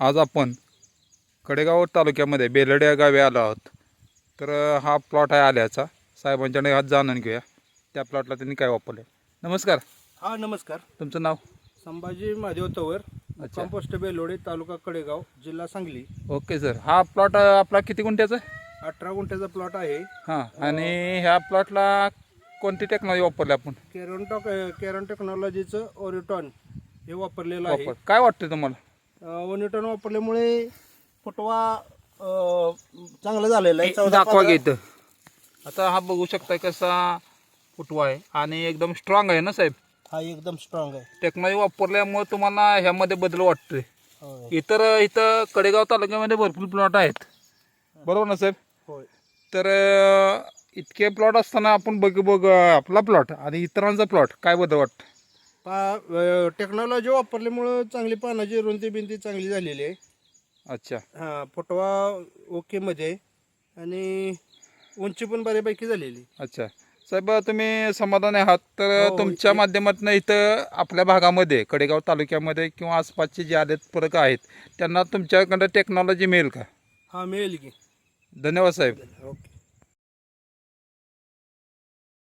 आज आपण कडेगाव तालुक्यामध्ये बेलड या गावी आलो आहोत. तर हा प्लॉट आहे आल्याचा. साहेबांच्याकडे आज जाणून घेऊया. त्या प्लॉटला त्यांनी काय वापरले नमस्कार. हा नमस्कार. तुमचं नाव? संभाजी महादेव तवर कंपोस्ट बेलोडे तालुका कडेगाव जिल्हा सांगली. Okay sir. हा प्लॉट आपला किती गुंठ्याचा आहे? अठरा गुंठ्याचा प्लॉट आहे. हां आणि ह्या प्लॉटला कोणती टेक्नॉलॉजी वापरली आपण? केरन टॉक केरन टेक्नॉलॉजीचं ओरिटॉन हे वापरलेलं आहे. वापर काय वाटतं तुम्हाला? ओरिटॉन वापरल्यामुळे फुटवा चांगला झालेला आहे. चौदा दाखवा पंधरा- घेत आता हा बघू शकता कसा फुटवा आहे. आणि एकदम स्ट्रॉंग आहे ना साहेब? हा एकदम स्ट्रॉंग आहे. टेक्नॉलॉजी वापरल्यामुळे तुम्हाला ह्यामध्ये बदल वाटतोय. होय. इतर इथं कडेगाव तालुक्यामध्ये भरपूर प्लॉट आहेत. बरोबर ना साहेब? होय. तर अं, इतके प्लॉट असताना आपण बघ बघ आपला प्लॉट आणि इतरांचा प्लॉट काय बदल वाटतं पा टेक्नॉलॉजी वापरल्यामुळं चांगली पानाची रुंदी बिंदी चांगली झालेली आहे. अच्छा. हा फुटवा ओके मध्ये आहे. आणि उंची पण बऱ्यापैकी झालेली अच्छा. साहेब तुम्ही समाधानी आहात तर हो, तुमच्या एक- माध्यमातून इथं आपल्या भागामध्ये कडेगाव तालुक्यामध्ये किंवा आसपासचे जे आलेत फरक आहेत त्यांना तुमच्याकडं टेक्नॉलॉजी मिळेल का? हा मिळेल की. धन्यवाद साहेब. ओके.